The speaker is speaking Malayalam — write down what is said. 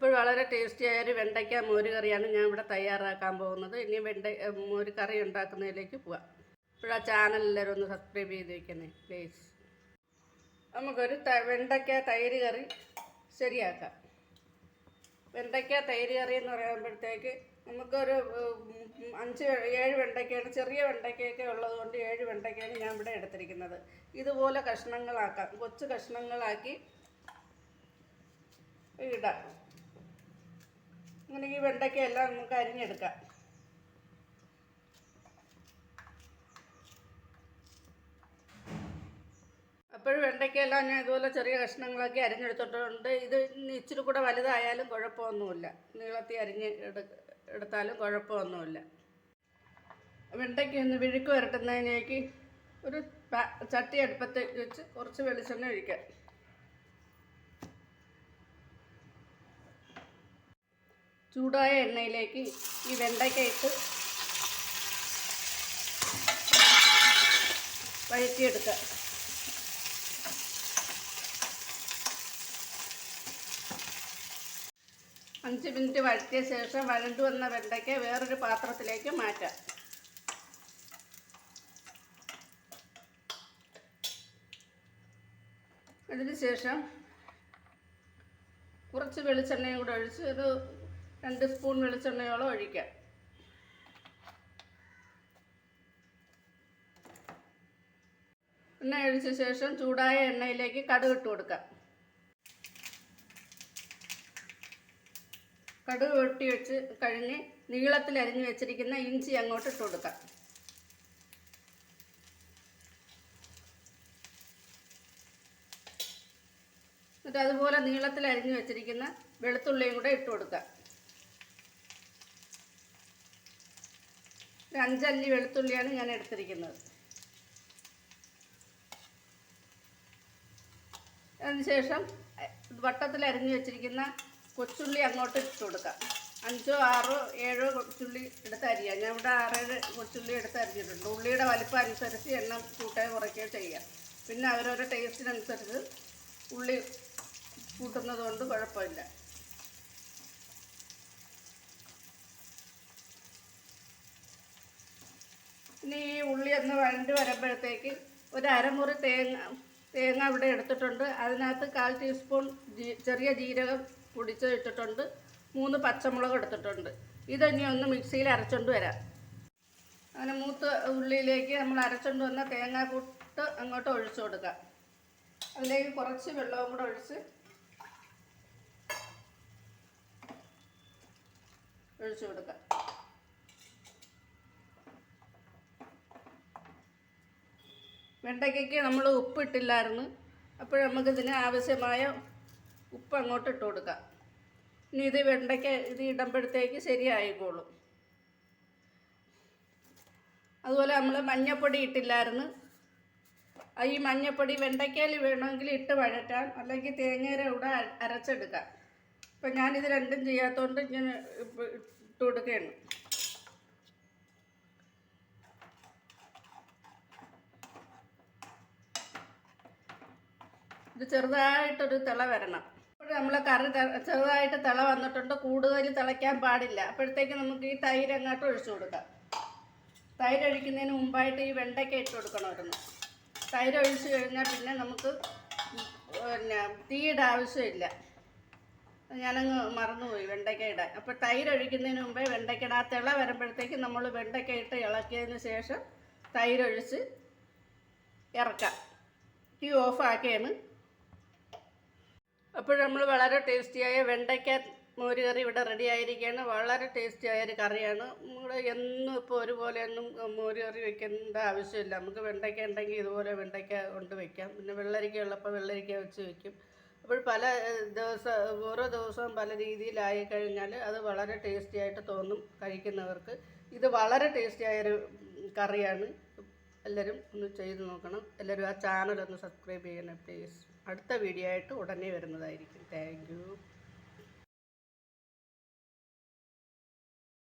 അപ്പോൾ വളരെ ടേസ്റ്റിയായ ഒരു വെണ്ടയ്ക്ക മോര് കറിയാണ് ഞാൻ ഇവിടെ തയ്യാറാക്കാൻ പോകുന്നത്. ഇനി വെണ്ട മോര് കറി ഉണ്ടാക്കുന്നതിലേക്ക് പോവാം. ഇപ്പോൾ ആ ചാനൽ എല്ലാവരും ഒന്ന് സബ്സ്ക്രൈബ് ചെയ്ത് വെക്കണേ പ്ലീസ് നമുക്കൊരു ത- വെണ്ടയ്ക്ക തൈര് കറി ശരിയാക്കാം. വെണ്ടയ്ക്ക തൈര് കറി എന്ന് പറയുമ്പോഴത്തേക്ക് നമുക്കൊരു അഞ്ച് ഏഴ് വെണ്ടയ്ക്കയാണ് ചെറിയ വെണ്ടയ്ക്കയൊക്കെ ഉള്ളതുകൊണ്ട് ഏഴ് വെണ്ടയ്ക്കയാണ് ഞാൻ ഇവിടെ എടുത്തിരിക്കുന്നത്. ഇതുപോലെ കഷ്ണങ്ങളാക്കാം. കൊച്ചു കഷ്ണങ്ങളാക്കി ഇടാം. അങ്ങനെ ഈ വെണ്ടയ്ക്കയെല്ലാം നമുക്ക് അരിഞ്ഞെടുക്കാം. അപ്പോഴും വെണ്ടയ്ക്കയെല്ലാം ഞാൻ ഇതുപോലെ ചെറിയ കഷ്ണങ്ങളാക്കി അരിഞ്ഞെടുത്തിട്ടുണ്ട്. ഇത് ഇച്ചിരി കൂടെ വലുതായാലും കുഴപ്പമൊന്നുമില്ല. നീളത്തി അരിഞ്ഞ് എടു എടുത്താലും കുഴപ്പമൊന്നുമില്ല. വെണ്ടയ്ക്ക ഒന്ന് വിഴുക്ക് വരട്ടുന്നതിനേക്ക് ഒരു ചട്ടി അടുപ്പത്ത് വെച്ച് കുറച്ച് വെളിച്ചെണ്ണ ഒഴിക്കാം. ചൂടായ എണ്ണയിലേക്ക് ഈ വെണ്ടയ്ക്ക ഇട്ട് വഴറ്റിയെടുക്കുക. അഞ്ച് മിനിറ്റ് വഴറ്റിയ ശേഷം വഴണ്ടു വന്ന വെണ്ടയ്ക്ക വേറൊരു പാത്രത്തിലേക്ക് മാറ്റാം. അതിന് ശേഷം കുറച്ച് വെളിച്ചെണ്ണയും കൂടെ ഒഴിച്ച് ഒരു രണ്ട് സ്പൂൺ വെളിച്ചെണ്ണയോളം ഒഴിക്കാം. എണ്ണ ഒഴിച്ച ശേഷം ചൂടായ എണ്ണയിലേക്ക് കടുക് ഇട്ട് കൊടുക്കാം. കടുക് വെട്ടി വെച്ച് കഴിഞ്ഞ് നീളത്തിൽ അരിഞ്ഞു വെച്ചിരിക്കുന്ന ഇഞ്ചി അങ്ങോട്ട് ഇട്ട് കൊടുക്കാം. എന്നിട്ട് അതുപോലെ നീളത്തിൽ അരിഞ്ഞു വെച്ചിരിക്കുന്ന വെളുത്തുള്ളിയും കൂടെ ഇട്ട് കൊടുക്കാം. ഒരു അഞ്ചല്ലി വെളുത്തുള്ളിയാണ് ഞാൻ എടുത്തിരിക്കുന്നത്. അതിനുശേഷം വട്ടത്തിൽ അരിഞ്ഞു വെച്ചിരിക്കുന്ന കൊച്ചുള്ളി അങ്ങോട്ട് ഇട്ട് കൊടുക്കാം. അഞ്ചോ ആറോ ഏഴോ കൊച്ചുള്ളി എടുത്ത് അരിയാം. ഞാൻ ഇവിടെ ആറേഴ് കൊച്ചുള്ളി എടുത്ത് അരിഞ്ഞിട്ടുണ്ട്. ഉള്ളിയുടെ വലിപ്പം അനുസരിച്ച് എണ്ണം കൂട്ടുകയോ കുറയ്ക്കുകയോ ചെയ്യാം. പിന്നെ അവരവരുടെ ടേസ്റ്റിനനുസരിച്ച് ഉള്ളി കൂട്ടുന്നത് കൊണ്ട് കുഴപ്പമില്ല. ഇനി ഈ ഉള്ളി ഒന്ന് വഴണ്ട് വരുമ്പോഴത്തേക്ക് ഒരു അരമുറി തേങ്ങ തേങ്ങ ഇവിടെ എടുത്തിട്ടുണ്ട്. അതിനകത്ത് കാൽ ടീസ്പൂൺ ചെറിയ ജീരകം പൊടിച്ച് ഇട്ടിട്ടുണ്ട് മൂന്ന് പച്ചമുളക് എടുത്തിട്ടുണ്ട്. ഇതിനി ഒന്ന് മിക്സിയിൽ അരച്ചോണ്ട് വരാം. അങ്ങനെ മൂത്ത ഉള്ളിയിലേക്ക് നമ്മൾ അരച്ചോണ്ട് വന്ന തേങ്ങാക്കൂട്ട് അങ്ങോട്ട് ഒഴിച്ചു കൊടുക്കാം. അതിലേക്ക് കുറച്ച് വെള്ളവും കൂടെ ഒഴിച്ച് ഒഴിച്ചു കൊടുക്കാം. വെണ്ടയ്ക്കയ്ക്ക് നമ്മൾ ഉപ്പിട്ടില്ലായിരുന്നു. അപ്പോൾ നമുക്കിതിന് ആവശ്യമായ ഉപ്പ് അങ്ങോട്ട് ഇട്ട് കൊടുക്കാം. ഇനി ഇത് വെണ്ടയ്ക്ക ഇത് ഇടുമ്പോഴത്തേക്ക് ശരിയായിക്കോളും. അതുപോലെ നമ്മൾ മഞ്ഞപ്പൊടി ഇട്ടില്ലായിരുന്നു. ഈ മഞ്ഞപ്പൊടി വെണ്ടയ്ക്കയിൽ വേണമെങ്കിൽ ഇട്ട് വഴറ്റാം. അല്ലെങ്കിൽ തേങ്ങയുടെ കൂടെ അര- അരച്ചെടുക്കാം. ഇപ്പം ഞാനിത് രണ്ടും ചെയ്യാത്തതുകൊണ്ട് ഇങ്ങനെ ഇട്ട് കൊടുക്കുകയാണ്. ഇത് ചെറുതായിട്ടൊരു തിള വരണം. അപ്പോൾ നമ്മൾ കറി ചെറുതായിട്ട് തിള വന്നിട്ടുണ്ട്. കൂടുതൽ തിളയ്ക്കാൻ പാടില്ല. അപ്പോഴത്തേക്ക് നമുക്ക് ഈ തൈര് അങ്ങോട്ട് ഒഴിച്ചു കൊടുക്കാം. തൈര് ഒഴിക്കുന്നതിന് മുമ്പായിട്ട് ഈ വെണ്ടയ്ക്ക ഇട്ട് കൊടുക്കണമായിരുന്നു തൈര് ഒഴിച്ചു കഴിഞ്ഞാൽ പിന്നെ നമുക്ക് പിന്നെ തീയുടെ ആവശ്യമില്ല. ഞാനങ്ങ് മറന്നുപോയി വെണ്ടയ്ക്ക ഇടാൻ. അപ്പോൾ തൈര് ഒഴിക്കുന്നതിന് മുമ്പേ വെണ്ടയ്ക്ക ഇടാ ആ തിള വരുമ്പോഴത്തേക്ക് നമ്മൾ വെണ്ടയ്ക്ക ഇട്ട് ഇളക്കിയതിന് ശേഷം തൈരൊഴിച്ച് ഇറക്കാം. തീ ഓഫാക്കിയാണ് അപ്പോൾ നമ്മൾ വളരെ ടേസ്റ്റിയായ വെണ്ടയ്ക്ക മോര് കറി ഇവിടെ റെഡി ആയിരിക്കുകയാണ്. വളരെ ടേസ്റ്റിയായ ഒരു കറിയാണ്. നമ്മൾ എന്നും ഇപ്പോൾ ഒരുപോലെയൊന്നും മോര് കറി വെക്കേണ്ട ആവശ്യമില്ല. നമുക്ക് വെണ്ടയ്ക്ക ഉണ്ടെങ്കിൽ ഇതുപോലെ വെണ്ടയ്ക്ക കൊണ്ട് വെക്കാം. പിന്നെ വെള്ളരിക്ക ഉള്ളപ്പോൾ വെള്ളരിക്ക വെച്ച് വെക്കും. അപ്പോൾ പല ദിവസം ഓരോ ദിവസവും പല രീതിയിലായി കഴിഞ്ഞാൽ അത് വളരെ ടേസ്റ്റിയായിട്ട് തോന്നും കഴിക്കുന്നവർക്ക്. ഇത് വളരെ ടേസ്റ്റിയായൊരു കറിയാണ്. എല്ലാവരും ഒന്ന് ചെയ്ത് നോക്കണം. എല്ലാവരും ആ ചാനൽ ഒന്ന് സബ്സ്ക്രൈബ് ചെയ്യണം പ്ലീസ് അടുത്ത വീഡിയോ ആയിട്ട് ഉടനെ വരുന്നതായിരിക്കും. താങ്ക്